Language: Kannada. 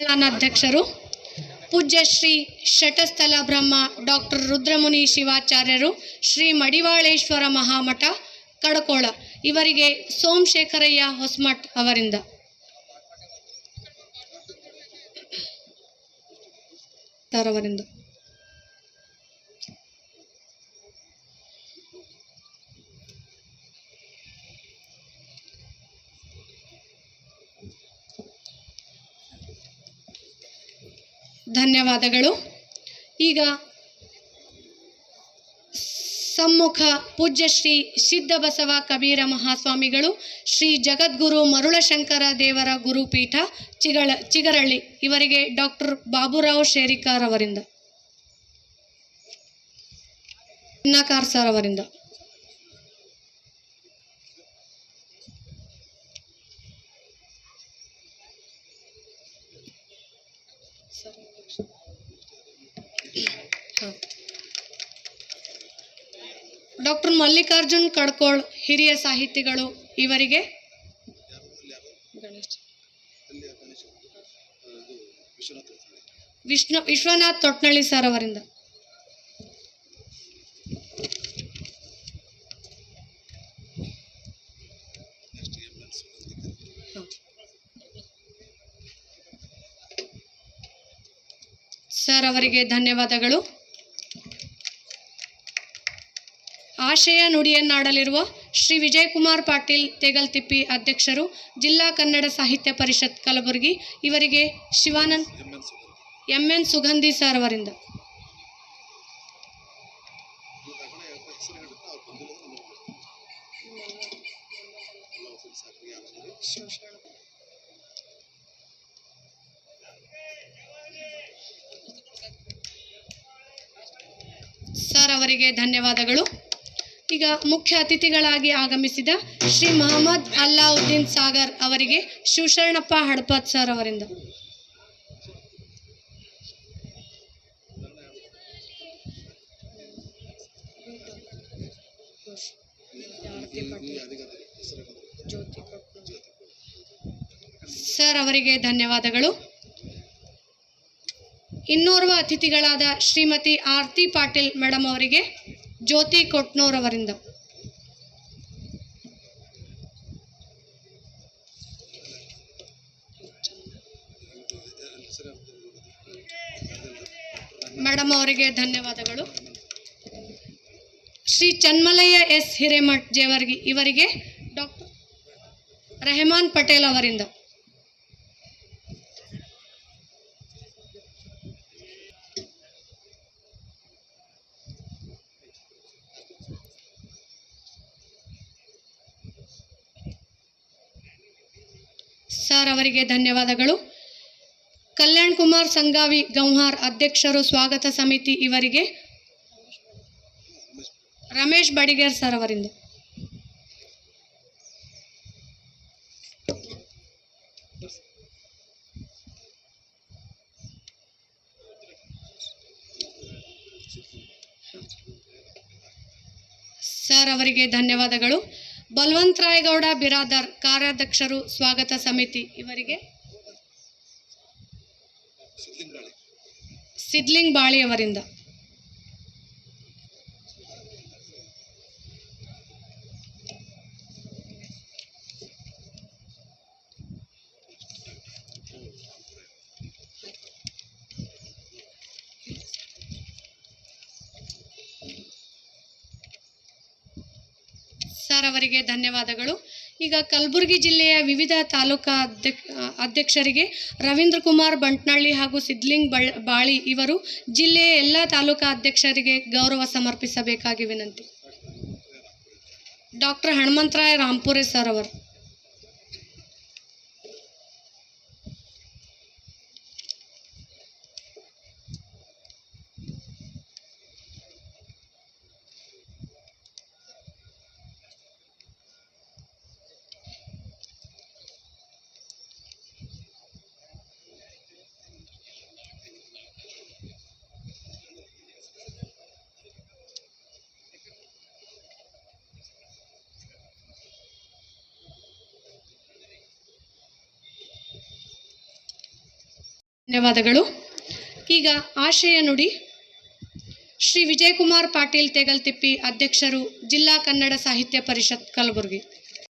ಅಧ್ಯಕ್ಷರು ಪೂಜ್ಯ ಶ್ರೀ ಶಟಸ್ಥಲ ಬ್ರಹ್ಮ ಡಾಕ್ಟರ್ ರುದ್ರಮುನಿ ಶಿವಾಚಾರ್ಯರು, ಶ್ರೀ ಮಡಿವಾಳೇಶ್ವರ ಮಹಾಮಠ ಕಡಕೋಳ. ಇವರಿಗೆ ಸೋಮಶೇಖರಯ್ಯ ಹೊಸಮಠ್ ಅವರಿಂದ. ಅವರಿಂದ. ಧನ್ಯವಾದಗಳು. ಈಗ ಸಮ್ಮುಖ ಪೂಜ್ಯ ಶ್ರೀ ಸಿದ್ಧಬಸವ ಕಬೀರ ಮಹಾಸ್ವಾಮಿಗಳು, ಶ್ರೀ ಜಗದ್ಗುರು ಮರುಳಶಂಕರ ದೇವರ ಗುರುಪೀಠ ಚಿಗಳ, ಚಿಗರಳ್ಳಿ ಇವರಿಗೆ ಡಾಕ್ಟರ್ ಬಾಬುರಾವ್ ಶೇರಿಕಾರ್ ಅವರಿಂದ. ಇನ್ನಾಕಾರ್ ಡಾಕ್ಟರ್ ಮಲ್ಲಿಕಾರ್ಜುನ್ ಕಡ್ಕೋಳ್ ಹಿರಿಯ ಸಾಹಿತಿಗಳು ಇವರಿಗೆ. ವಿಷ್ಣು ವಿಶ್ವನಾಥ್ ತೊಟ್ನಳ್ಳಿ ಸರ್ ಅವರಿಂದ ಸರ್ ಅವರಿಗೆ ಧನ್ಯವಾದಗಳು. ಆಶಯ ನುಡಿಯನ್ನಾಡಲಿರುವ ಶ್ರೀ ವಿಜಯಕುಮಾರ್ ಪಾಟೀಲ್ ತೆಗಲ್ತಿಪ್ಪಿ ಅಧ್ಯಕ್ಷರು, ಜಿಲ್ಲಾ ಕನ್ನಡ ಸಾಹಿತ್ಯ ಪರಿಷತ್ ಕಲಬುರಗಿ, ಇವರಿಗೆ Shivanand M N Sugandhi sir ಅವರಿಂದ. ಅವರಿಗೆ ಧನ್ಯವಾದಗಳು. ಈಗ ಮುಖ್ಯ ಅತಿಥಿಗಳಾಗಿ ಆಗಮಿಸಿದ ಶ್ರೀ ಮಹಮ್ಮದ್ ಅಲ್ಲಾವುದ್ದೀನ್ ಸಾಗರ್ ಅವರಿಗೆ ಶಿವಶರಣಪ್ಪ ಹಡಪತ್ ಸರ್ ಅವರಿಂದ. ಸರ್ ಅವರಿಗೆ ಧನ್ಯವಾದಗಳು. ಇನ್ನೋರ್ವ ಅತಿಥಿಗಳಾದ ಶ್ರೀಮತಿ ಆರ್ತಿ ಪಾಟೀಲ್ ಮೇಡಮ್ ಅವರಿಗೆ ಜ್ಯೋತಿ ಕೊಟ್ನೂರ್ ಅವರಿಂದ. ಮೇಡಮ್ ಅವರಿಗೆ ಧನ್ಯವಾದಗಳು. ಶ್ರೀ ಚನ್ಮಲಯ್ಯ ಎಸ್ ಹಿರೇಮಠ್ ಜೇವರ್ಗಿ ಇವರಿಗೆ ಡಾಕ್ಟರ್ ರೆಹಮಾನ್ ಪಟೇಲ್ ಅವರಿಂದ. ಸರ್ ಅವರಿಗೆ ಧನ್ಯವಾದಗಳು. ಕಲ್ಯಾಣ್ ಕುಮಾರ್ ಸಂಗಾವಿ ಗೌಹಾರ್ ಅಧ್ಯಕ್ಷರು ಸ್ವಾಗತ ಸಮಿತಿ ಇವರಿಗೆ. ರಮೇಶ್ ಬಡಿಗೇರ್ ಸರ್ ಅವರಿಂದ. ಸರ್ ಅವರಿಗೆ ಧನ್ಯವಾದಗಳು. ಬಲವಂತರಾಯಗೌಡ ಬಿರಾದರ್ ಕಾರ್ಯಾಧ್ಯಕ್ಷರು ಸ್ವಾಗತ ಸಮಿತಿ. ಇವರಿಗೆ ಸಿದ್ಲಿಂಗ್ ಬಾಳಿ. ಅವರಿಗೆ ಧನ್ಯವಾದಗಳು. ಈಗ ಕಲಬುರಗಿ ಜಿಲ್ಲೆಯ ವಿವಿಧ ತಾಲೂಕಾ ಅಧ್ಯಕ್ಷ ಅಧ್ಯಕ್ಷರಿಗೆ ರವೀಂದ್ರ ಕುಮಾರ್ ಬಂಟ್ನಳ್ಳಿ ಹಾಗೂ ಸಿದ್ಲಿಂಗ್ ಬಳ್, ಬಾಳಿ ಇವರು ಜಿಲ್ಲೆಯ ಎಲ್ಲ ತಾಲೂಕಾ ಅಧ್ಯಕ್ಷರಿಗೆ ಗೌರವ ಸಮರ್ಪಿಸಬೇಕಾಗಿ ವಿನಂತಿ. ಡಾಕ್ಟರ್ ಹನುಮಂತರಾಯ ರಾಂಪುರೆ ಸರ್ ಅವರು. ಧನ್ಯವಾದಗಳು. ಈಗ ಆಶಯ ನುಡಿ. ಶ್ರೀ ವಿಜಯಕುಮಾರ್ ಪಾಟೀಲ್ ತೆಗಲ್ತಿಪ್ಪಿ ಅಧ್ಯಕ್ಷರು ಜಿಲ್ಲಾ ಕನ್ನಡ ಸಾಹಿತ್ಯ ಪರಿಷತ್ ಕಲಬುರಗಿ.